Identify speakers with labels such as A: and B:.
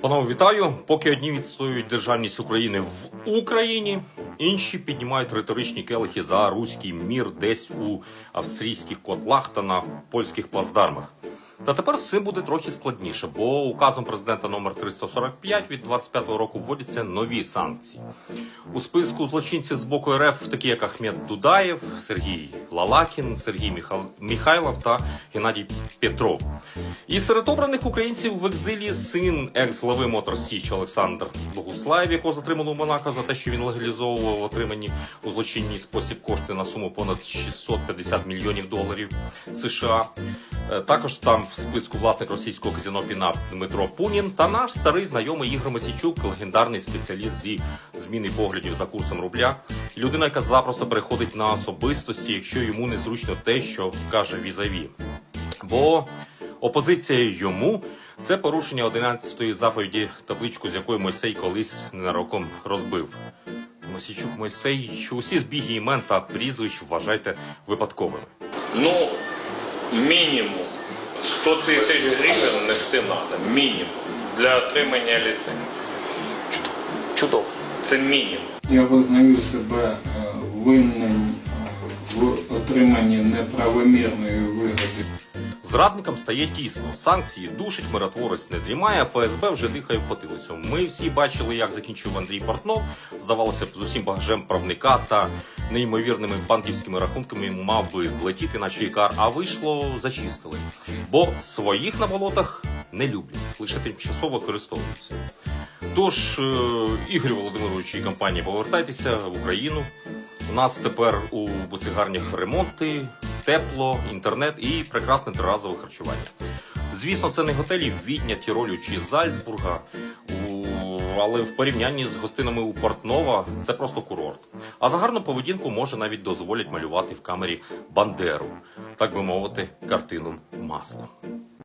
A: Панове, вітаю. Поки одні відстоюють державність України в Україні, інші піднімають риторичні келихи за руський мір десь у австрійських котлах та на польських плацдармах. Та тепер з цим буде трохи складніше, бо указом президента номер 345 від 25-го року вводяться нові санкції. У списку злочинців з боку РФ, такі як Ахмед Дудаєв, Сергій Лалакін, Сергій Міхал... Міхайлов та Геннадій Петров. І серед обраних українців в екзилі син екс-глави Мотор Січ Олександр Богуслаєв, якого затримали в Монако за те, що він легалізовував отримані у злочинний спосіб кошти на суму понад 650 мільйонів доларів США. Е, Також там в списку власник російського казино Пінап Дмитро Пунін та наш старий знайомий Ігор Масійчук, легендарний спеціаліст зі зміни поглядів за курсом рубля. Людина, яка запросто переходить на особистості, якщо йому незручно те, що каже візаві. Бо опозиція йому це порушення 11-ї заповіді, табличку, з якої Мойсей колись ненароком розбив. Мосійчук Мойсей, усі збіги імен та прізвищ вважайте випадковими.
B: Ну, мінімум 100 тисяч гривень нести треба. Мінімум. Для отримання ліцензії.
C: Чудово.
B: Це мінімум.
D: Я визнаю себе е, винним е, в отриманні неправомірної вигоди.
A: Зрадникам стає тісно. Санкції душить, миротворець не дрімає, ФСБ вже дихає в потилицю. Ми всі бачили, як закінчив Андрій Портнов. Здавалося б, з усім багажем правника та неймовірними банківськими рахунками мав би злетіти, наче ікар, а вийшло зачистили. Бо своїх на болотах не люблять, лише тимчасово користуються. Тож, е, Ігор Володимирович і компанія, повертайтеся в Україну. У нас тепер у буцигарнях ремонти, тепло, інтернет і прекрасне триразове харчування. Звісно, це не готелі Відня, Тіролю чи Зальцбурга, у... але в порівнянні з гостинами у Портнова це просто курорт. А за гарну поведінку може навіть дозволять малювати в камері Бандеру, так би мовити, картину маслом.